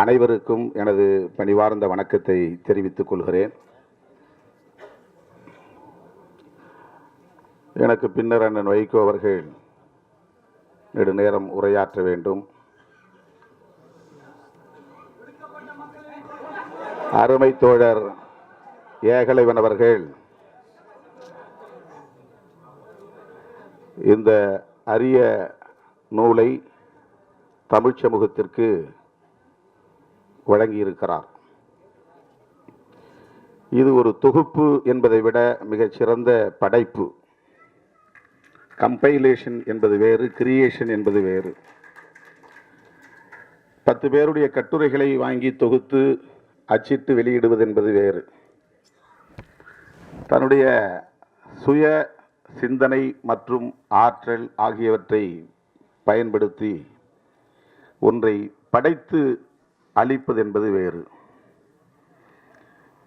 அனைவருக்கும் எனது பணிவார்ந்த வணக்கத்தை தெரிவித்துக் கொள்கிறேன். எனக்கு பின்னர் அண்ணன் வைகோ அவர்கள் நெடுநேரம் உரையாற்ற வேண்டும். அருமை தோழர் ஏகலைவன் அவர்கள் இந்த அரிய நூலை தமிழ்ச் சமூகத்திற்கு வழங்கியிருக்கிறார். இது ஒரு தொகுப்பு என்பதை விட மிகச்சிறந்த படைப்பு. கம்பைலேஷன் என்பது வேறு கிரியேஷன் என்பது வேறு. பத்து பேருடைய கட்டுரைகளை வாங்கி தொகுத்து அச்சிட்டு வெளியிடுவது என்பது வேறு. தன்னுடைய சுய சிந்தனை மற்றும் ஆற்றல் ஆகியவற்றை பயன்படுத்தி ஒன்றை படைத்து அளிப்பது என்பது வேறு.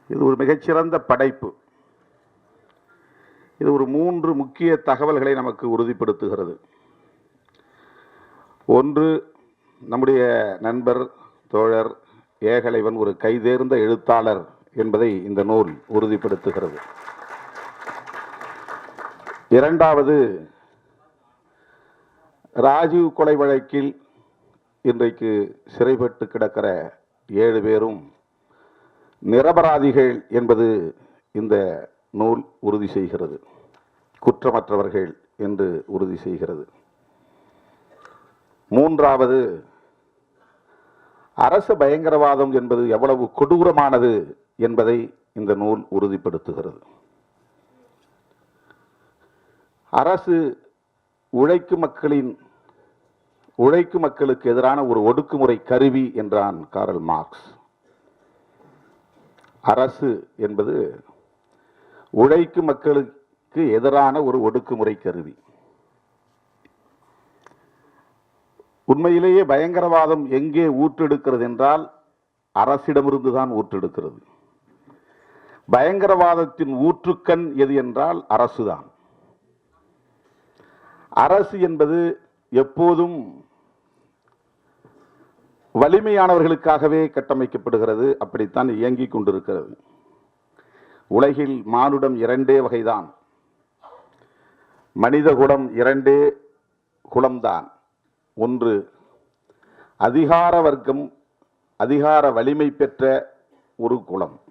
இது ஒரு மிகச்சிறந்த படைப்பு. இது ஒரு மூன்று முக்கிய தகவல்களை நமக்கு உறுதிப்படுத்துகிறது. ஒன்று நம்முடைய நண்பர் தோழர் ஏகலைவன் ஒரு கைதேர்ந்த எழுத்தாளர் என்பதை இந்த நூல் உறுதிப்படுத்துகிறது. இரண்டாவது ராஜீவ் கொலை வழக்கில் இன்றைக்கு சிறைப்பட்டு கிடக்கிற ஏழு பேரும் நிரபராதிகள் என்பது இந்த நூல் உறுதி செய்கிறது. குற்றமற்றவர்கள் என்று உறுதி செய்கிறது. மூன்றாவது அரசு பயங்கரவாதம் என்பது எவ்வளவு கொடூரமானது என்பதை இந்த நூல் உறுதிப்படுத்துகிறது. அரசு உழைக்கும் மக்களின் உழைக்கும் மக்களுக்கு எதிரான ஒரு ஒடுக்குமுறை கருவி என்றான் காரல் மார்க்ஸ். அரசு என்பது உழைக்கும் மக்களுக்கு எதிரான ஒரு ஒடுக்குமுறை கருவி. உண்மையிலேயே பயங்கரவாதம் எங்கே ஊற்றெடுக்கிறது என்றால் அரசிடமிருந்து தான் ஊற்றெடுக்கிறது. பயங்கரவாதத்தின் ஊற்றுக்கண் எது என்றால் அரசுதான். அரசு என்பது எப்போதும் வலிமையானவர்களுக்காகவே கட்டமைக்கப்படுகிறது அப்படித்தான் இயங்கிக் கொண்டிருக்கிறது. உலகில் மானுடம் இரண்டே வகைதான். மனித குலம் இரண்டே குலம்தான். ஒன்று அதிகார வர்க்கம் அதிகார வலிமை பெற்ற ஒரு குலம்.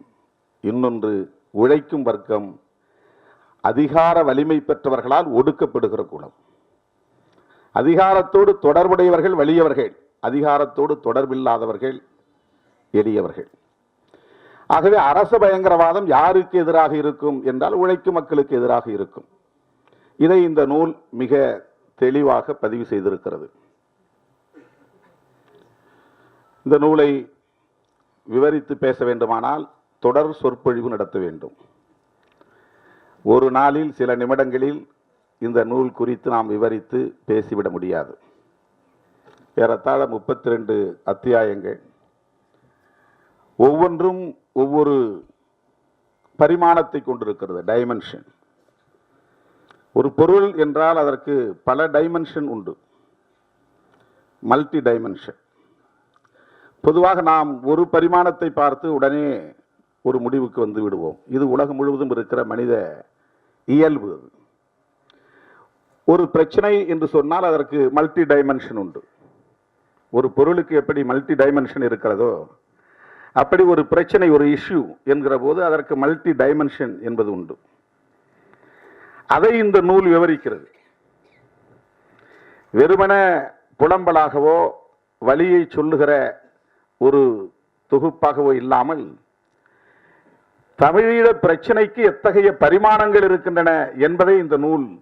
இன்னொன்று உழைக்கும் வர்க்கம் அதிகார வலிமை பெற்றவர்களால் ஒடுக்கப்படுகிற குலம். அதிகாரத்தோடு தொடர்புடையவர்கள் வலியவர்கள். அதிகாரத்தோடு தொடர்பில்லாதவர்கள் எளியவர்கள். ஆகவே அரச பயங்கரவாதம் யாருக்கு எதிராக இருக்கும் என்றால் உழைக்கும் மக்களுக்கு எதிராக இருக்கும். இதை இந்த நூல் மிக தெளிவாக பதிவு செய்திருக்கிறது. இந்த நூலை விவரித்து பேச வேண்டுமானால் தொடர் சொற்பொழிவு நடத்த வேண்டும். ஒரு நாளில் சில நிமிடங்களில் இந்த நூல் குறித்து நாம் விவரித்து பேசிவிட முடியாது. ஏறத்தாழ முப்பத்தி ரெண்டு அத்தியாயங்கள். ஒவ்வொன்றும் ஒவ்வொரு பரிமாணத்தை கொண்டிருக்கிறது டைமென்ஷன் ஒரு பொருள் என்றால் அதற்கு பல டைமென்ஷன் உண்டு. மல்டி டைமென்ஷன் பொதுவாக நாம் ஒரு பரிமாணத்தை பார்த்து உடனே ஒரு முடிவுக்கு வந்து விடுவோம். இது உலகம் முழுவதும் இருக்கிற மனித இயல்பு. ஒரு பிரச்சனை என்று சொன்னால் அதற்கு மல்டி டைமென்ஷன் உண்டு. ஒரு பொருளுக்கு எப்படி மல்டி டைமென்ஷன் இருக்கிறதோ அப்படி ஒரு பிரச்சனை ஒரு இஷ்யூ என்கிற போது அதற்கு மல்டி டைமென்ஷன் என்பது உண்டு. அதை இந்த நூல் விவரிக்கிறது. வெறுமன புலம்பலாகவோ வழியை சொல்லுகிற ஒரு தொகுப்பாகவோ இல்லாமல் தமிழீழ பிரச்சனைக்கு எத்தகைய பரிமாணங்கள் இருக்கின்றன என்பதை இந்த நூல்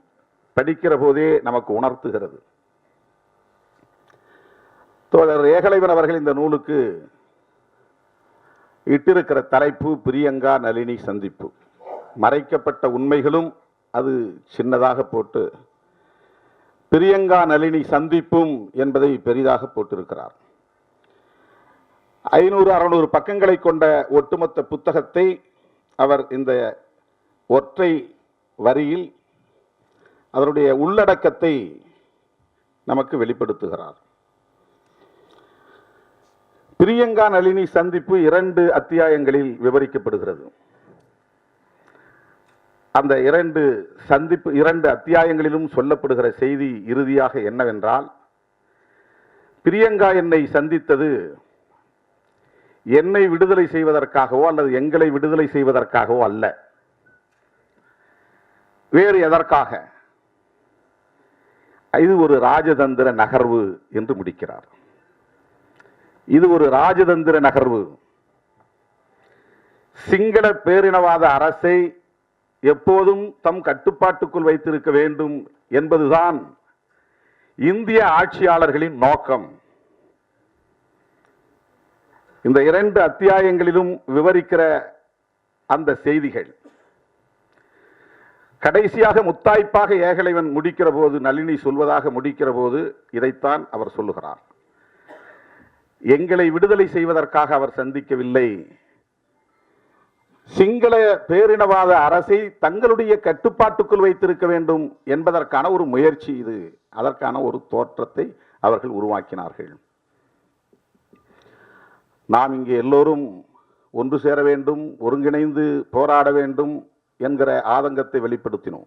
படிக்கிற போதே நமக்கு உணர்த்துகிறது. தோழர் ஏகலைவன் அவர்கள் இந்த நூலுக்கு இட்டிருக்கிற தலைப்பு பிரியங்கா நளினி சந்திப்பு. மறைக்கப்பட்ட உண்மைகளும் அது சின்னதாக போட்டு பிரியங்கா நளினி சந்திப்பும் என்பதை பெரிதாக போட்டிருக்கிறார். ஐநூறு அறுநூறு பக்கங்களை கொண்ட ஒட்டுமொத்த புத்தகத்தை அவர் இந்த ஒற்றை வரியில் அதனுடைய உள்ளடக்கத்தை நமக்கு வெளிப்படுத்துகிறார். பிரியங்கா நளினி சந்திப்பு இரண்டு அத்தியாயங்களில் விவரிக்கப்படுகிறது. அந்த இரண்டு சந்திப்பு இரண்டு அத்தியாயங்களிலும் சொல்லப்படுகிற செய்தி இறுதியாக என்னவென்றால் பிரியங்கா என்னை சந்தித்தது என்னை விடுதலை செய்வதற்காகவோ அல்லது எங்களை விடுதலை செய்வதற்காகவோ அல்ல. வேறு எதற்காக? இது ஒரு ராஜதந்திர நகர்வு என்று முடிக்கிறார். இது ஒரு ராஜதந்திர நகர்வு. சிங்கள பேரினவாத அரசை எப்போதும் தம் கட்டுப்பாட்டுக்குள் வைத்திருக்க வேண்டும் என்பதுதான் இந்திய ஆட்சியாளர்களின் நோக்கம். இந்த இரண்டு அத்தியாயங்களிலும் விவரிக்கிற அந்த செய்திகள். கடைசியாக முத்தாய்ப்பாக ஏகலைவன் முடிக்கிற போது நளினி சொல்வதாக முடிக்கிற போது இதைத்தான் அவர் சொல்லுகிறார். எங்களை விடுதலை செய்வதற்காக அவர் சந்திக்கவில்லை. சிங்கள பேரினவாத அரசை தங்களுடைய கட்டுப்பாட்டுக்குள் வைத்திருக்க வேண்டும் என்பதற்கான ஒரு முயற்சி இது. அதற்கான ஒரு தோற்றத்தை அவர்கள் உருவாக்கினார்கள். நாம் இங்கே எல்லோரும் ஒன்று சேர வேண்டும் ஒருங்கிணைந்து போராட வேண்டும் என்கிற ஆதங்கத்தை வெளிப்படுத்தினோம்.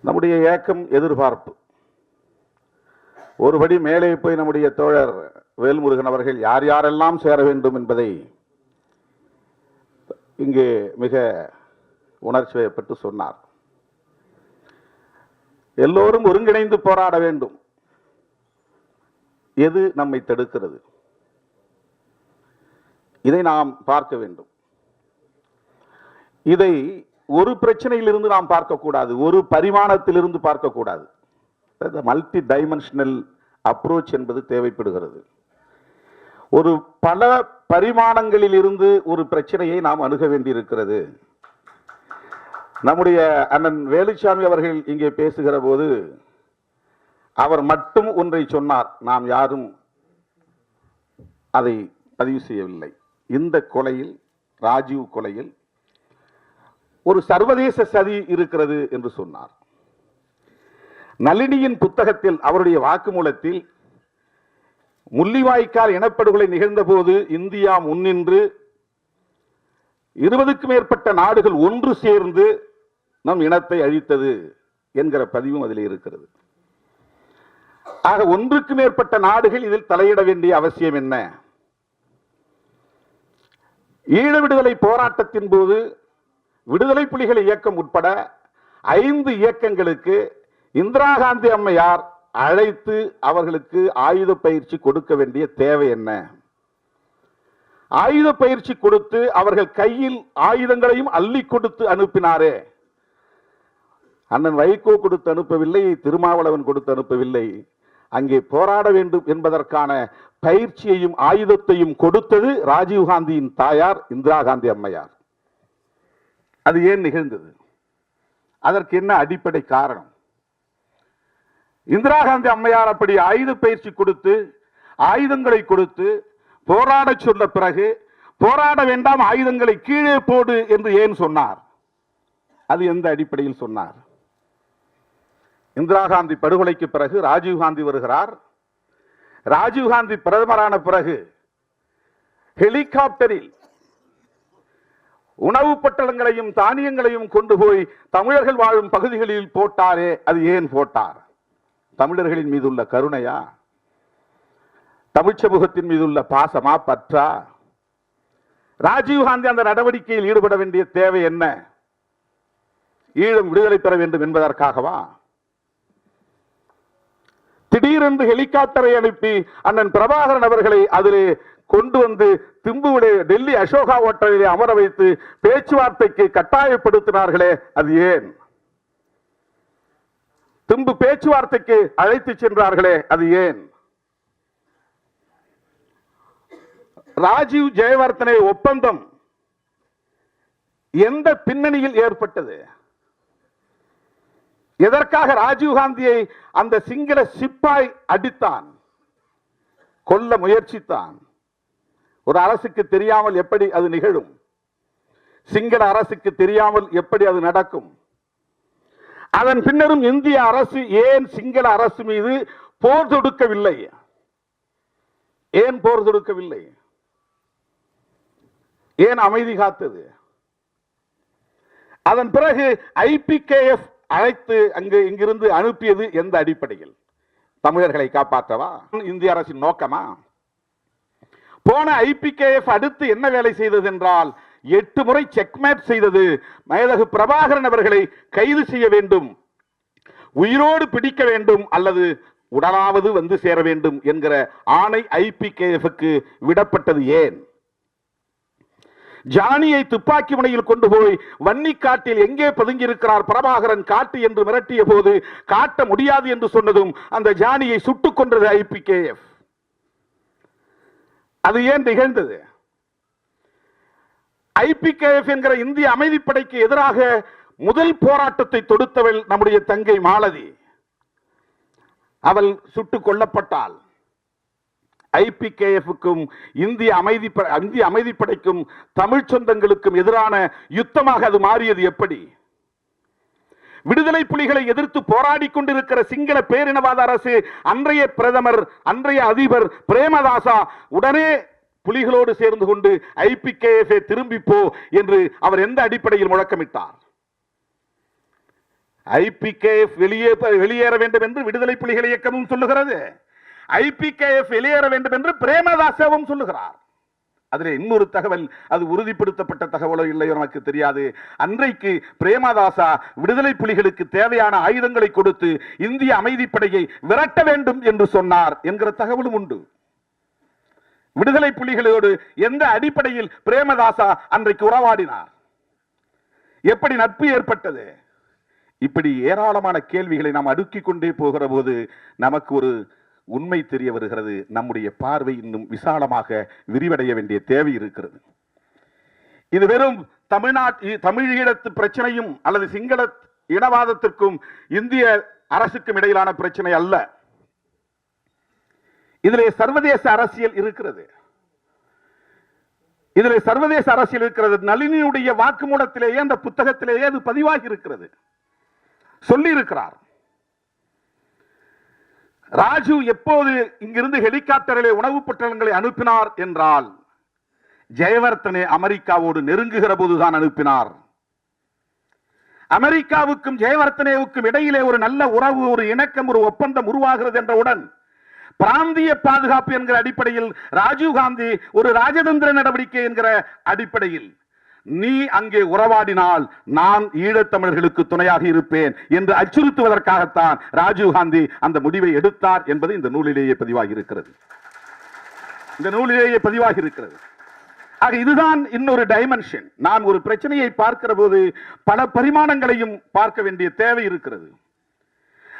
நம்முடைய ஏக்கம் எதிர்பார்ப்பு. ஒருபடி மேலே போய் நம்முடைய தோழர் வேல்முருகன் அவர்கள் யார் யாரெல்லாம் சேர வேண்டும் என்பதை இங்கே மிக உணர்ச்சி வயப்பட்டு சொன்னார். எல்லோரும் ஒருங்கிணைந்து போராட வேண்டும். எது நம்மை தடுக்கிறது? இதை நாம் பார்க்க வேண்டும். இதை ஒரு பிரச்சனையிலிருந்து நாம் பார்க்கக்கூடாது ஒரு பரிமாணத்திலிருந்து பார்க்கக்கூடாது. மல்டி டைமென்ஷனல் அப்ரோச் என்பது தேவைப்படுகிறது. ஒரு பல பரிமாணங்களில் இருந்து ஒரு பிரச்சனையை நாம் அணுக வேண்டியிருக்கிறது. நம்முடைய அண்ணன் வேலுச்சாமி அவர்கள் இங்கே பேசுகிற போது அவர் மட்டும் ஒன்றை சொன்னார் நாம் யாரும் அதை பதிவு செய்யவில்லை. இந்த கொலையில் ராஜீவ் கொலையில் ஒரு சர்வதேச சதி இருக்கிறது என்று சொன்னார். நளினியின் புத்தகத்தில் அவருடைய வாக்குமூலத்தில் முள்ளிவாய்க்கால் இனப்படுகொலை நிகழ்ந்தபோது இந்தியா முன்னின்று இருபதுக்கும் மேற்பட்ட நாடுகள் ஒன்று சேர்ந்து நம் இனத்தை அழித்தது என்கிற பதிவும் அதில் இருக்கிறது. ஆக ஒன்றுக்கு மேற்பட்ட நாடுகள் இதில் தலையிட வேண்டிய அவசியம் என்ன? ஈழ விடுதலை போராட்டத்தின் போது விடுதலை புலிகள் இயக்கம் உட்பட ஐந்து இயக்கங்களுக்கு இந்திரா காந்தி அம்மையார் அழைத்து அவர்களுக்கு ஆயுத பயிற்சி கொடுக்க வேண்டிய தேவை என்ன? ஆயுத பயிற்சி கொடுத்து அவர்கள் கையில் ஆயுதங்களையும் அள்ளி கொடுத்து அனுப்பினாரே. அண்ணன் வைகோ கொடுத்து அனுப்பவில்லை திருமாவளவன் கொடுத்து அனுப்பவில்லை. அங்கே போராட வேண்டும் என்பதற்கான பயிற்சியையும் ஆயுதத்தையும் கொடுத்தது ராஜீவ்காந்தியின் தாயார் இந்திரா காந்தி அம்மையார். அது ஏன் நிகழ்ந்தது? அதற்கு என்ன அடிப்படை காரணம்? இந்திரா காந்தி அம்மையார் அப்படி ஆயுத பயிற்சி கொடுத்து ஆயுதங்களை கொடுத்து போராட சொன்ன பிறகு போராட வேண்டாம் ஆயுதங்களை கீழே போடு என்று ஏன் சொன்னார்? அது எந்த அடிப்படையில் சொன்னார்? இந்திரா காந்தி படுகொலைக்கு பிறகு ராஜீவ் காந்தி வருகிறார். ராஜீவ் காந்தி பிரதமரான பிறகு ஹெலிகாப்டரில் உணவு பட்டணங்களையும் தானியங்களையும் கொண்டு போய் தமிழர்கள் வாழும் பகுதிகளில் போட்டாரே அது ஏன் போட்டார்? தமிழர்களின் மீது உள்ள கருணையா? தமிழ் சமூகத்தின் மீது உள்ள பாசமா பற்றா? ராஜீவ்காந்தி அந்த நடவடிக்கையில் ஈடுபட வேண்டிய தேவை என்ன? ஈழம் விடுதலை பெற வேண்டும் என்பதற்காகவா? திடீரென்று ஹெலிகாப்டரை அனுப்பி அண்ணன் பிரபாகரன் அவர்களை அதிலே கொண்டு வந்து திம்புவிலே டெல்லி அசோகா ஓட்டலிலே அமர வைத்து பேச்சுவார்த்தைக்கு கட்டாயப்படுத்தினார்களே அது ஏன்? பின்பு பேச்சுவார்த்தைக்கு அழைத்து சென்றார்களே அது ஏன்? ராஜீவ் ஜெயவர்த்தனை ஒப்பந்தம் எந்த பின்னணியில் ஏற்பட்டது? எதற்காக ராஜீவ் காந்தியை அந்த சிங்கள சிப்பாய் அடித்தான் கொல்ல முயற்சித்தான்? ஒரு அரசுக்கு தெரியாமல் எப்படி அது நிகழும்? சிங்கள அரசுக்கு தெரியாமல் எப்படி அது நடக்கும்? அதன் பின்னரும் இந்திய அரசு ஏன் சிங்கள அரசு மீது போர் தொடுக்கவில்லை? ஏன் போர் தொடுக்கவில்லை? ஏன் அமைதி காத்தது? அதன் பிறகு ஐபிகேஎஃப் அழைத்து அங்கு இங்கிருந்து அனுப்பியது எந்த அடிப்படையில்? தமிழர்களை காப்பாற்றவா? இந்திய அரசின் நோக்கமா? போன ஐபிகேஎஃப் அடுத்து என்ன வேலை செய்தது என்றால் எட்டு முறை செக்மேட் செய்தது மேதகு பிரபாகரன் அவர்களை கைது செய்ய வேண்டும். உயிரோடு பிடிக்க வேண்டும் அல்லது உடலாவது வந்து சேர வேண்டும் என்கிற ஆணை ஐபிகேஎஃப்க்கு விடப்பட்டது ஏன்? ஜானியை துப்பாக்கி முனையில் கொண்டு போய் வன்னிக்காட்டில் எங்கே பதுங்கியிருக்கிறார் பிரபாகரன் காட்டு என்று மிரட்டிய போது காட்ட முடியாது என்று சொன்னதும் அந்த ஜானியை சுட்டுக் கொன்றது ஐபிகேஎஃப். அது ஏன் நிகழ்ந்தது ஐபிகேஎஃப் என்கிற இந்திய அமைதிப்படைக்கு எதிராக முதல் போராட்டத்தை தொடுத்தவள் நம்முடைய தங்கை மாலதி. அவள் சுட்டுக் கொல்லப்பட்டாள். ஐபிகேஎஃப்க்கும் இந்திய அமைதி இந்திய அமைதிப்படைக்கும் தமிழ் சொந்தங்களுக்கும் எதிரான யுத்தமாக அது மாறியது எப்படி? விடுதலை புலிகளை எதிர்த்து போராடி கொண்டிருக்கிற சிங்கள பேரினவாத அரசு அன்றைய பிரதமர் அன்றைய அதிபர் பிரேமதாசா உடனே புலிகளோடு சேர்ந்து கொண்டு ஐபிகேஎஃப்ஏ திரும்பி போ என்று அவர் எந்த அடிப்படையில் முழக்கமிட்டார்? ஐபிகேஎஃப் வெளியே வெளியேற வேண்டும் என்று விடுதலை புலிகள் இயக்கமும் சொல்லுகிறது. ஐபிகேஎஃப் வெளியேற வேண்டும் என்று பிரேமதாசவும் சொல்லுகிறார். அதில் இன்னொரு தகவல் அது உறுதிப்படுத்தப்பட்ட தகவலோ இல்லையோ நமக்கு தெரியாது. அன்றைக்கு பிரேமதாசா விடுதலை புலிகளுக்கு தேவையான ஆயுதங்களை கொடுத்து இந்திய அமைதிப்படையை விரட்ட வேண்டும் என்று சொன்னார் என்கிற தகவலும் உண்டு. விடுதலை புலிகளோடு எந்த அடிப்படையில் பிரேமதாசா அன்றைக்கு உறவாடினார்? எப்படி நட்பு ஏற்பட்டது? இப்படி ஏராளமான கேள்விகளை நாம் அடுக்கிக் கொண்டே போகிற போது நமக்கு ஒரு உண்மை தெரிய வருகிறது. நம்முடைய பார்வை இன்னும் விசாலமாக விரிவடைய வேண்டிய தேவை இருக்கிறது. இது வெறும் தமிழ்நாட்டு தமிழீழத்து பிரச்சனையும் அல்லது சிங்கள இனவாதத்திற்கும் இந்திய அரசுக்கும் இடையிலான பிரச்சனை அல்ல. இதிலே சர்வதேச அரசியல் இருக்கிறது. இதிலே சர்வதேச அரசியல் இருக்கிறது. நளினியுடைய வாக்குமூலத்திலேயே அந்த புத்தகத்திலேயே அது பதிவாகி இருக்கிறது. சொல்லி இருக்கிறார் ராஜு எப்போது இங்கிருந்து ஹெலிகாப்டரிலே உணவுப் பட்டணங்களை அனுப்பினார் என்றால் ஜெயவர்த்தனே அமெரிக்காவோடு நெருங்குகிற போதுதான் அனுப்பினார். அமெரிக்காவுக்கும் ஜெயவர்த்தனேவுக்கும் இடையிலே ஒரு நல்ல உறவு ஒரு இணக்கம் ஒரு ஒப்பந்தம் உருவாகிறது என்றவுடன் பிராந்திய பாதுகாப்பு என்கிற அடிப்படையில் ராஜீவ் காந்தி ஒரு ராஜதந்திர நடவடிக்கை என்கிற அடிப்படையில் நீ அங்கே உறவாடினால் நான் ஈழத்தமிழர்களுக்கு துணையாக இருப்பேன் என்று அச்சுறுத்துவதற்காகத்தான் ராஜீவ் காந்தி அந்த முடிவை எடுத்தார் என்பது இந்த நூலிலேயே பதிவாகி இருக்கிறது இந்த நூலிலேயே பதிவாகி இருக்கிறது ஆக இதுதான் இன்னொரு டைமென்ஷன் நான் ஒரு பிரச்சனையை பார்க்கிற போது பல பரிமாணங்களையும் பார்க்க வேண்டிய தேவை இருக்கிறது.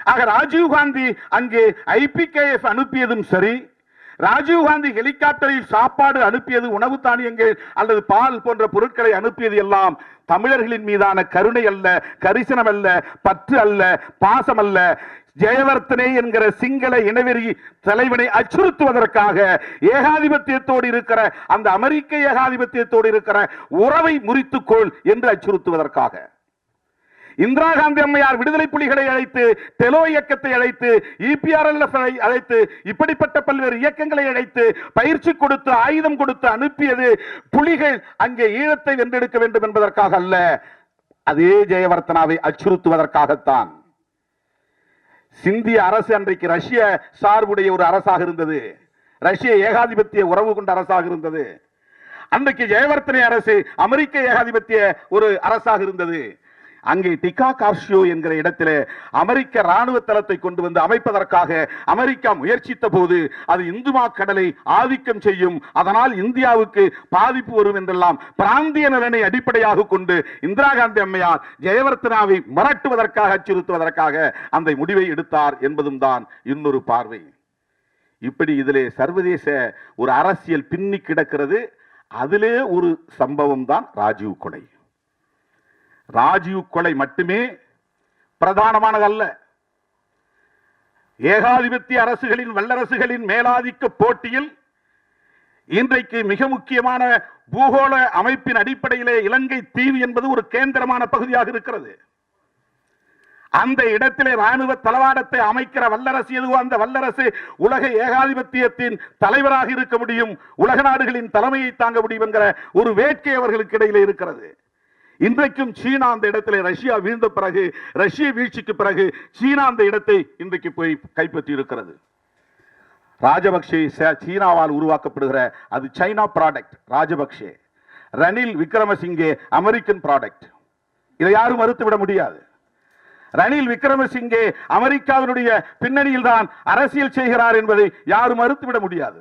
ஆக ராஜீவ் காந்தி அங்கே ஐபிகேஎஃப் அனுப்பியதும் சரி. ராஜீவ் காந்தி ஹெலிகாப்டரில் சாப்பாடு அனுப்பியது உணவு தானியங்கள் அல்லது பால் போன்ற பொருட்களை அனுப்பியது எல்லாம் தமிழர்களின் மீதான கருணை அல்ல கரிசனம் அல்ல பற்று அல்ல பாசம் அல்ல. ஜெயவர்த்தனே என்கிற சிங்கள இனவெறி தலைவனை அச்சுறுத்துவதற்காக ஏகாதிபத்தியத்தோடு இருக்கிற அந்த அமெரிக்க ஏகாதிபத்தியத்தோடு இருக்கிற உறவை முறித்துக்கொள் என்று அச்சுறுத்துவதற்காக. இந்திரா காந்தி அம்மையார் விடுதலை புலிகளை அழைத்து தெலோ இயக்கத்தை அழைத்து இபிஆர்எல்எஃப் அழைத்து இப்படிப்பட்ட பல்வேறு இயக்கங்களை அழைத்து பயிற்சி கொடுத்து ஆயுதம் கொடுத்து அனுப்பியது புலிகள் அங்கே ஈழத்தை வென்றெடுக்க வேண்டும் என்பதற்காக அல்ல அதே ஜெயவர்த்தனாவை அச்சுறுத்துவதற்காகத்தான். சிந்திய அரசு அன்றைக்கு ரஷ்ய சார்புடைய ஒரு அரசாக இருந்தது. ரஷ்ய ஏகாதிபத்திய உறவு கொண்ட அரசாக இருந்தது. அன்றைக்கு ஜெயவர்த்தனை அரசு அமெரிக்க ஏகாதிபத்திய ஒரு அரசாக இருந்தது. அங்கே டிகா கார்ஷியோ என்கிற இடத்திலே அமெரிக்க ராணுவ தளத்தை கொண்டு வந்து அமைப்பதற்காக அமெரிக்கா முயற்சித்த போது அது இந்துமா கடலை ஆதிக்கம் செய்யும். அதனால் இந்தியாவுக்கு பாதிப்பு வரும் என்றெல்லாம் பிராந்திய நலனை அடிப்படையாக கொண்டு இந்திரா காந்தி அம்மையார் ஜெயவர்த்தனாவை மிரட்டுவதற்காக அச்சுறுத்துவதற்காக அந்த முடிவை எடுத்தார் என்பதும் தான் இன்னொரு பார்வை. இப்படி இதிலே சர்வதேச ஒரு அரசியல் பின்னி கிடக்கிறது. அதிலே ஒரு சம்பவம் தான் ராஜீவ் கொலை. ராஜீவ் கொலை மட்டுமே பிரதானமானதல்ல. ஏகாதிபத்திய அரசுகளின் வல்லரசுகளின் மேலாதிக்க போட்டியில் இன்றைக்கு மிக முக்கியமான பூகோள அமைப்பின் அடிப்படையிலே இலங்கை தீவு என்பது ஒரு கேந்திரமான பகுதியாக இருக்கிறது. அந்த இடத்திலே ராணுவ தளவாடத்தை அமைக்கிற வல்லரசு எதுவோ அந்த வல்லரசு உலக ஏகாதிபத்தியத்தின் தலைவராக இருக்க முடியும் உலக நாடுகளின் தலைமையை தாங்க முடியும் என்கிற ஒரு வேட்கை அவர்களுக்கு இடையிலே இருக்கிறது. இன்றைக்கும் சீனா அந்த இடத்துல ரஷ்யா வீழ்ந்த பிறகு ரஷ்ய வீழ்ச்சிக்கு பிறகு சீனா அந்த இடத்தை இன்றைக்கு போய் கைப்பற்றி இருக்கிறது ராஜபக்சே சீனாவால் உருவாக்கப்படுகிற அது China product Rajapaksa Ranil Wickremesinghe American product இதை யாரும் மறுத்துவிட முடியாது. ரணில் விக்ரமசிங்கே அமெரிக்காவினுடைய பின்னணியில் தான் அரசியல் செய்கிறார் என்பதை யாரும் மறுத்துவிட முடியாது.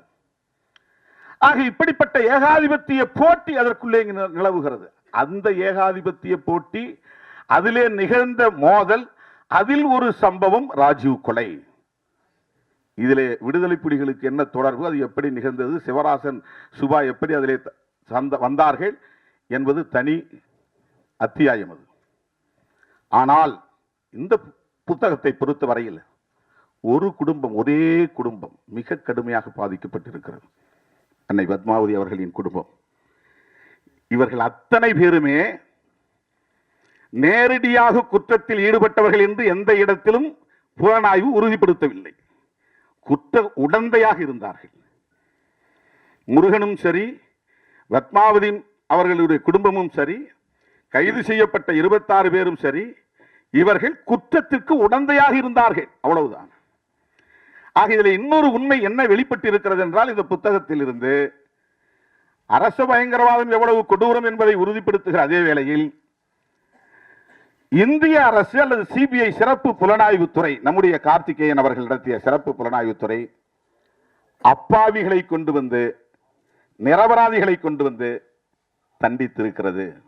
ஆக இப்படிப்பட்ட ஏகாதிபத்திய போட்டி அதற்குள்ளே இங்கு நிலவுகிறது. அந்த ஏகாதிபத்திய போட்டி அதிலே நிகழ்ந்த மோதல் அதில் ஒரு சம்பவம் ராஜீவ் கொலை. இதிலே விடுதலை புலிகளுக்கு என்ன தொடர்பு அது எப்படி நிகழ்ந்தது சிவராசன் சுபா எப்படி அதிலே த- சந்த வந்தார்கள் என்பது தனி அத்தியாயம் அது. ஆனால் இந்த பு- புத்தகத்தை பொறுத்த வரையில் ஒரு குடும்பம் ஒரே குடும்பம் மிக கடுமையாக பாதிக்கப்பட்டிருக்கிறது. அன்னை பத்மாவதி அவர்களின் குடும்பம். இவர்கள் அத்தனை பேருமே நேரடியாக குற்றத்தில் ஈடுபட்டவர்கள் என்று எந்த இடத்திலும் புலனாய்வு உறுதிப்படுத்தவில்லை. குற்ற உடந்தையாக இருந்தார்கள். முருகனும் சரி பத்மாவதி அவர்களுடைய குடும்பமும் சரி கைது செய்யப்பட்ட இருபத்தாறு பேரும் சரி இவர்கள் குற்றத்திற்கு உடந்தையாக இருந்தார்கள். அவ்வளவுதான். ஆக இதில் இன்னொரு உண்மை என்ன வெளிப்பட்டு இருக்கிறது என்றால் இந்த புத்தகத்திலிருந்து அரச பயங்கரவாதம் எவ்வளவு கொடூரம் என்பதை உறுதிப்படுத்துகிற அதே வேளையில் இந்திய அரசு அல்லது சிபிஐ சிறப்பு புலனாய்வுத்துறை நம்முடைய கார்த்திகேயன் அவர்கள் நடத்திய சிறப்பு புலனாய்வுத்துறை அப்பாவிகளை கொண்டு வந்து நிரபராதிகளை கொண்டு வந்து தண்டித்திருக்கிறது.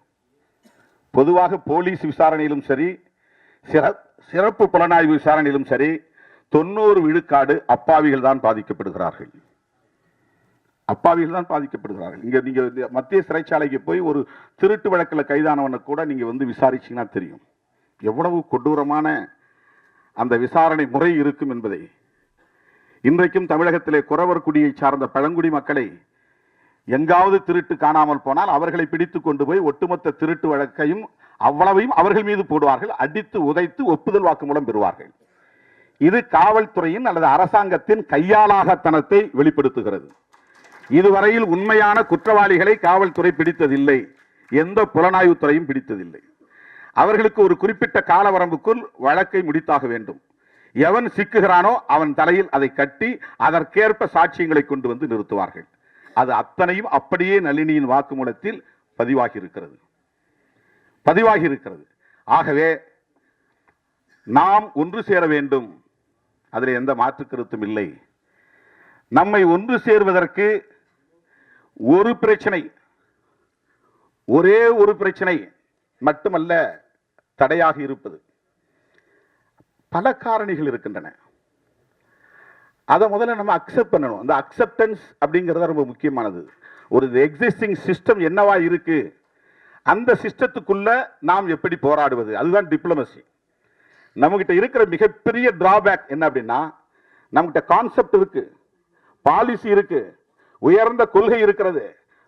பொதுவாக போலீஸ் விசாரணையிலும் சரி சிற- சிறப்பு புலனாய்வு விசாரணையிலும் சரி தொண்ணூறு விழுக்காடு அப்பாவிகள் தான் பாதிக்கப்படுகிறார்கள். அப்பாவிகள் தான் பாதிக்கப்படுகிறார்கள். இங்க நீங்க மத்திய சிறைச்சாலைக்கு போய் ஒரு திருட்டு வழக்கில் கைதானவனை கூட நீங்க வந்து விசாரிச்சீங்கன்னா தெரியும். எவ்வளவு கொடூரமான அந்த விசாரணை முறை இருக்கும் என்பதை. இன்றைக்கும் தமிழகத்திலே குறவர் குடியை சார்ந்த பழங்குடி மக்களை எங்காவது திருட்டு காணாமல் போனால் அவர்களை பிடித்து கொண்டு போய் ஒட்டுமொத்த திருட்டு வழக்கையும் அவ்வளவையும் அவர்கள் மீது போடுவார்கள் அடித்து உதைத்து ஒப்புதல் வாக்குமூலம் பெறுவார்கள். இது காவல்துறையின் அல்லது அரசாங்கத்தின் கையாளாகத்தனத்தை வெளிப்படுத்துகிறது. இதுவரையில் உண்மையான குற்றவாளிகளை காவல்துறை பிடித்ததில்லை. எந்த புலனாய்வுத்துறையும் பிடித்ததில்லை. அவர்களுக்கு ஒரு குறிப்பிட்ட கால வரம்புக்குள் வழக்கை முடித்தாக வேண்டும். எவன் சிக்குகிறானோ அவன் தலையில் அதை கட்டி அதற்கேற்ப சாட்சியங்களை கொண்டு வந்து நிறுத்துவார்கள். அது அத்தனையும் அப்படியே நளினியின் வாக்குமூலத்தில் பதிவாகி இருக்கிறது பதிவாகி இருக்கிறது ஆகவே நாம் ஒன்று சேர வேண்டும். அதில் எந்த மாற்று கருத்தும் இல்லை. நம்மை ஒன்று சேர்வதற்கு ஒரு பிரச்சனை ஒரே ஒரு பிரச்சனை மட்டுமல்ல தடையாக இருப்பது. பல காரணிகள் இருக்கின்றன. அதை முதல்ல நம்ம அக்செப்ட் பண்ணணும். அந்த அக்செப்டன்ஸ் அப்படிங்கிறது ரொம்ப முக்கியமானது. ஒரு எக்ஸிஸ்டிங் சிஸ்டம் என்னவா இருக்கு? அந்த சிஸ்டத்துக்குள்ள நாம் எப்படி போராடுவது? அதுதான் டிப்ளமசி நம்மகிட்ட இருக்கிற மிகப்பெரிய டிராபேக் என்ன அப்படின்னா நம்மகிட்ட கான்செப்ட் இருக்கு பாலிசி இருக்குது உயர்ந்த கொள்கை இருக்கிறது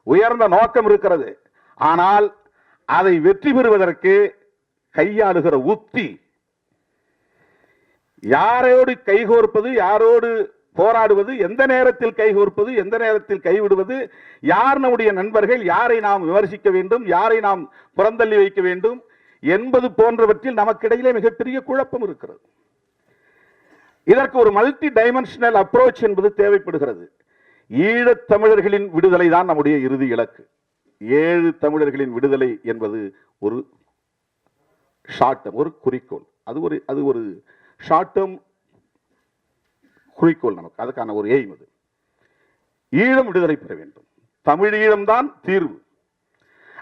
உயர்ந்த நோக்கம் இருக்கிறது. ஆனால் அதை வெற்றி பெறுவதற்கு கையாளுகிற உத்தி யாரோடு கைகோர்ப்பது யாரோடு போராடுவது எந்த நேரத்தில் கைகோர்ப்பது எந்த நேரத்தில் கைவிடுவது யார் நம்முடைய நண்பர்கள் யாரை நாம் விமர்சிக்க வேண்டும் யாரை நாம் புறந்தள்ளி வைக்க வேண்டும் என்பது போன்றவற்றில் நமக்கிடையிலே மிகப்பெரிய குழப்பம் இருக்கிறது. இதற்கு ஒரு மல்டி டைமென்ஷனல் அப்ரோச் என்பது தேவைப்படுகிறது. ஈழத் தமிழர்களின் விடுதலை தான் நம்முடைய இறுதி இலக்கு. ஏழு தமிழர்களின் விடுதலை என்பது ஒரு ஷார்ட் ஒரு குறிக்கோள். அது ஒரு அது ஒரு ஷார்ட் டேர்ம் குறிக்கோள் நமக்கு. அதுக்கான ஒரு எய்ம் அது. ஈழம் விடுதலை பெற வேண்டும். தமிழ் ஈழம்தான் தீர்வு.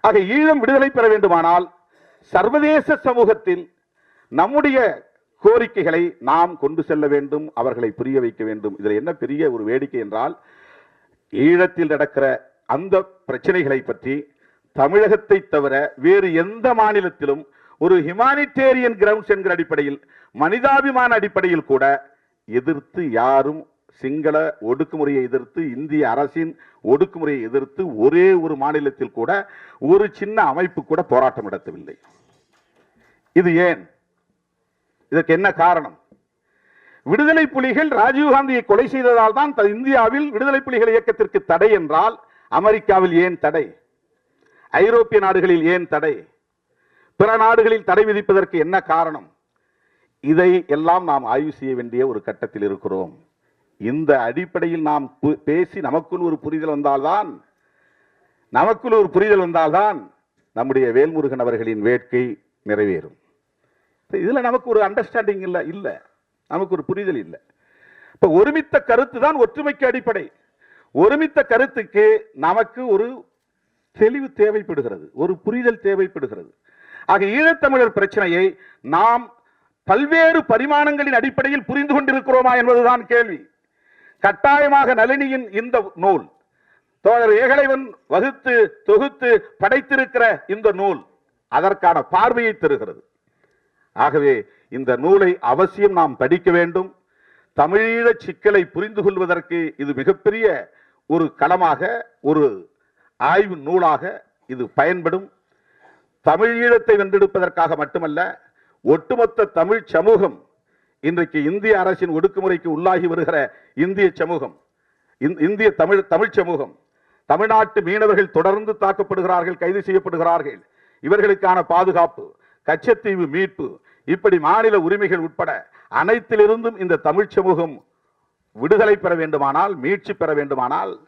ஆக ஈழம் விடுதலை பெற வேண்டுமானால் சர்வதேச சமூகத்தில் நம்முடைய கோரிக்கைகளை நாம் கொண்டு செல்ல வேண்டும் அவர்களை புரிய வைக்க வேண்டும். இதில் என்ன பெரிய ஒரு வேடிக்கை என்றால் ஈழத்தில் நடக்கிற அந்த பிரச்சனைகளை பற்றி தமிழகத்தை தவிர வேறு எந்த மாநிலத்திலும் ஒரு ஹியூமானிட்டேரியன் கிரவுண்ட்ஸ் என்கிற அடிப்படையில் மனிதாபிமான அடிப்படையில் கூட எதிர்த்து யாரும் சிங்கள ஒடுக்குமுறையை எதிர்த்து இந்திய அரசின் ஒடுக்குமுறையை எதிர்த்து ஒரே ஒரு மாநிலத்தில் கூட ஒரு சின்ன அமைப்பு கூட போராட்டம் நடத்தவில்லை. இது ஏன்? இதற்கு என்ன காரணம்? விடுதலை புலிகள் ராஜீவ்காந்தியை கொலை செய்ததால் தான் த- இந்தியாவில் விடுதலை புலிகள் இயக்கத்திற்கு தடை என்றால் அமெரிக்காவில் ஏன் தடை? ஐரோப்பிய நாடுகளில் ஏன் தடை? பிற நாடுகளில் தடை விதிப்பதற்கு என்ன காரணம்? இதை எல்லாம் நாம் ஆய்வு செய்ய வேண்டிய ஒரு கட்டத்தில் இருக்கிறோம். இந்த அடிப்படையில் நாம் பேசி நமக்குள் ஒரு புரிதல் வந்தால்தான் நமக்குள் ஒரு புரிதல் வந்தால்தான் நம்முடைய வேல்முருகன் அவர்களின் வேட்கை நிறைவேறும். இதுல நமக்கு ஒரு அண்டர்ஸ்டாண்டிங் இல்லை இல்ல. நமக்கு ஒரு புரிதல் இல்லை. இப்ப ஒருமித்த கருத்து தான் ஒற்றுமைக்கு அடிப்படை. ஒருமித்த கருத்துக்கு நமக்கு ஒரு தெளிவு தேவைப்படுகிறது ஒரு புரிதல் தேவைப்படுகிறது. ஆக ஈழத்தமிழர் பிரச்சனையை நாம் பல்வேறு பரிமாணங்களின் அடிப்படையில் புரிந்து கொண்டிருக்கிறோமா என்பதுதான் கேள்வி. கட்டாயமாக நளினியின் இந்த நூல் தோழர் ஏகலைவன் வகுத்து தொகுத்து படைத்திருக்கிற இந்த நூல் அதற்கான பார்வையை தருகிறது. ஆகவே இந்த நூலை அவசியம் நாம் படிக்க வேண்டும். தமிழீழ சிக்கலை புரிந்து கொள்வதற்கு இது மிகப்பெரிய ஒரு களமாக ஒரு ஆய்வு நூலாக இது பயன்படும். தமிழீழத்தை வென்றெடுப்பதற்காக மட்டுமல்ல ஒட்டுமொத்த தமிழ் சமூகம் இன்றைக்கு இந்திய அரசின் ஒடுக்குமுறைக்கு உள்ளாகி வருகிற இந்திய சமூகம் இந்திய தமிழ் தமிழ் சமூகம் தமிழ்நாட்டு மீனவர்கள் தொடர்ந்து தாக்கப்படுகிறார்கள் கைது செய்யப்படுகிறார்கள். இவர்களுக்கான பாதுகாப்பு கச்சத்தீவு மீட்பு இப்படி மாநில உரிமைகள் உட்பட அனைத்திலிருந்தும் இந்த தமிழ் சமூகம் விடுதலை பெற வேண்டுமானால் மீட்சி பெற வேண்டுமானால்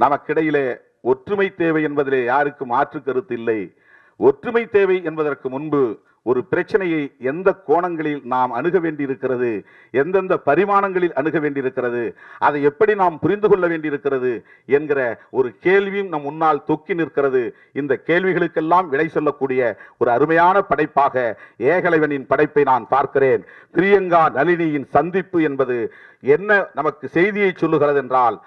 நமக்கிடையிலே ஒற்றுமை தேவை என்பதிலே யாருக்கும் மாற்று கருத்து இல்லை. ஒற்றுமை தேவை என்பதற்கு முன்பு ஒரு பிரச்சனையை எந்த கோணங்களில் நாம் அணுக வேண்டியிருக்கிறது எந்தெந்த பரிமாணங்களில் அணுக வேண்டியிருக்கிறது அதை எப்படி நாம் புரிந்து கொள்ள வேண்டியிருக்கிறது என்கிற ஒரு கேள்வியும் நம் முன்னால் தொக்கி நிற்கிறது. இந்த கேள்விகளுக்கெல்லாம் விடை சொல்லக்கூடிய ஒரு அருமையான படைப்பாக ஏகலைவனின் படைப்பை நான் பார்க்கிறேன். பிரியங்கா நளினியின் சந்திப்பு என்பது என்ன நமக்கு செய்தியை சொல்லுகிறது என்றால்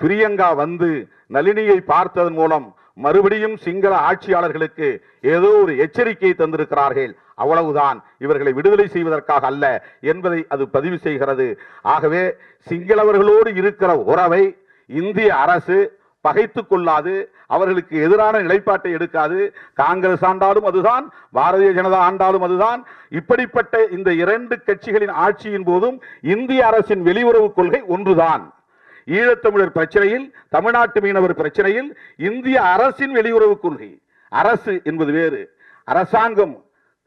பிரியங்கா வந்து நளினியை பார்த்ததன் மூலம் மறுபடியும் சிங்கள ஆட்சியாளர்களுக்கு ஏதோ ஒரு எச்சரிக்கையை தந்திருக்கிறார்கள். அவ்வளவுதான். இவர்களை விடுதலை செய்வதற்காக அல்ல என்பதை அது பதிவு செய்கிறது. ஆகவே சிங்களவர்களோடு இருக்கிற உறவை இந்திய அரசு பகைத்து கொள்ளாது அவர்களுக்கு எதிரான நிலைப்பாட்டை எடுக்காது. காங்கிரஸ் ஆண்டாலும் அதுதான் பாரதிய ஜனதா ஆண்டாலும் அதுதான். இப்படிப்பட்ட இந்த இரண்டு கட்சிகளின் ஆட்சியின் போதும் இந்திய அரசின் வெளியுறவு கொள்கை ஒன்றுதான். ஈழத்தமிழர் பிரச்சனையில் தமிழ்நாட்டு மீனவர் பிரச்சனையில் இந்திய அரசின் வெளியுறவு கொள்கை. அரசு என்பது வேறு. அரசாங்கம்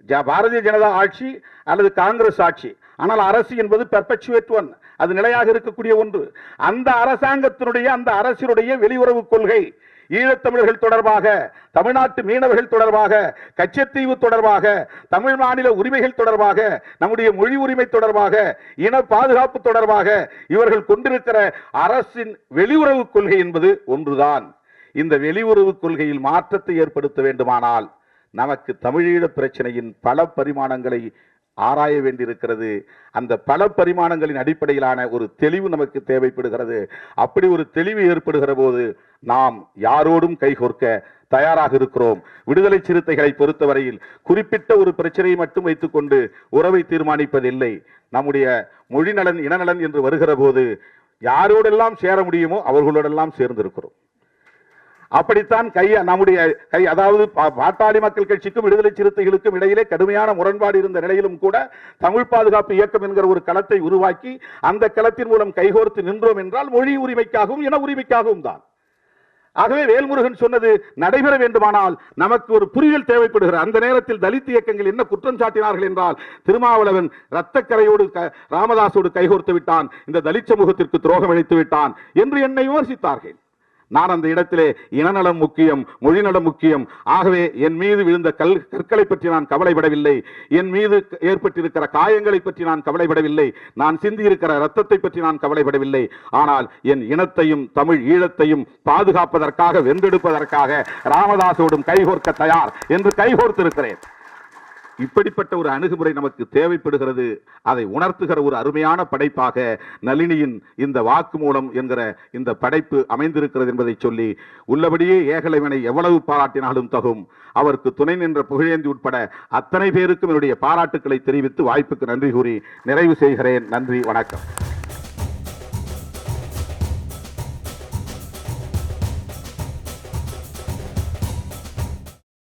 ஜ- பாரதிய ஜனதா ஆட்சி அல்லது காங்கிரஸ் ஆட்சி. ஆனால் அரசு என்பது பெர்பச்சுவேட் ஒன் அது நிலையாக இருக்கக்கூடிய ஒன்று. அந்த அரசாங்கத்தினுடைய அந்த அரசினுடைய வெளியுறவு கொள்கை. ஈழத்தமிழர்கள் தொடர்பாக தமிழ்நாட்டு மீனவர்கள் தொடர்பாக கச்சத்தீவு தொடர்பாக தமிழ் மாநில உரிமைகள் தொடர்பாக நம்முடைய மொழி உரிமை தொடர்பாக இன பாதுகாப்பு தொடர்பாக இவர்கள் கொண்டிருக்கிற அரசின் வெளியுறவு கொள்கை என்பது ஒன்றுதான். இந்த வெளியுறவு கொள்கையில் மாற்றத்தை ஏற்படுத்த வேண்டுமானால் நமக்கு தமிழீழ பிரச்சனையின் பல பரிமாணங்களை ஆராய வேண்டியிருக்கிறது. அந்த பல பரிமாணங்களின் அடிப்படையிலான ஒரு தெளிவு நமக்கு தேவைப்படுகிறது. அப்படி ஒரு தெளிவு ஏற்படுகிற போது நாம் யாரோடும் கைகோர்க்க தயாராக இருக்கிறோம். விடுதலை சிறுத்தைகளை பொறுத்தவரையில் குறிப்பிட்ட ஒரு பிரச்சனையை மட்டும் வைத்துக்கொண்டு உறவை தீர்மானிப்பதில்லை. நம்முடைய மொழிநலன் இனநலன் என்று வருகிற போது யாரோடெல்லாம் சேர முடியுமோ அவர்களோடெல்லாம் சேர்ந்திருக்கிறோம். அப்படித்தான் கை நம்முடைய கை அதாவது பா- பாட்டாளி மக்கள் கட்சிக்கும் விடுதலை சிறுத்தைகளுக்கும் இடையிலே கடுமையான முரண்பாடு இருந்த நிலையிலும் கூட தமிழ் பாதுகாப்பு இயக்கம் என்கிற ஒரு களத்தை உருவாக்கி அந்த களத்தின் மூலம் கைகோர்த்து நின்றோம் என்றால் மொழி உரிமைக்காகவும் இன உரிமைக்காகவும் தான். ஆகவே வேல்முருகன் சொன்னது நடைபெற வேண்டுமானால் நமக்கு ஒரு புரிதல் தேவைப்படுகிற அந்த நேரத்தில் தலித் இயக்கங்கள் என்ன குற்றம் சாட்டினார்கள் என்றால் திருமாவளவன் இரத்தக்கரையோடு க- ராமதாசோடு கைகோர்த்து விட்டான். இந்த தலித் சமூகத்திற்கு துரோகம் அளித்து விட்டான் என்று என்னை விமர்சித்தார்கள். நான் அந்த இடத்திலே இனநலம் முக்கியம் மொழிநலம் முக்கியம். ஆகவே என் மீது விழுந்த கல் கற்களை பற்றி நான் கவலைப்படவில்லை. என் மீது ஏற்பட்டிருக்கிற காயங்களை பற்றி நான் கவலைப்படவில்லை. நான் சிந்தியிருக்கிற ரத்தத்தை பற்றி நான் கவலைப்படவில்லை. ஆனால் என் இனத்தையும் தமிழ் ஈழத்தையும் பாதுகாப்பதற்காக வென்றெடுப்பதற்காக ராமதாசோடும் கைகோர்க்க தயார் என்று கைகோர்த்திருக்கிறேன். இப்படிப்பட்ட ஒரு அணுகுமுறை நமக்கு தேவைப்படுகிறது. அதை உணர்த்துகிற ஒரு அருமையான படைப்பாக நளினியின் இந்த வாக்குமூலம் என்கிற இந்த படைப்பு அமைந்திருக்கிறது என்பதை சொல்லி உள்ளபடியே ஏகலைவனை எவ்வளவு பாராட்டினாலும் தகும். அவருக்கு துணை நின்ற புகழேந்தி உட்பட அத்தனை பேருக்கும் என்னுடைய பாராட்டுக்களை தெரிவித்து வாய்ப்புக்கு நன்றி கூறி நிறைவு செய்கிறேன். நன்றி வணக்கம்.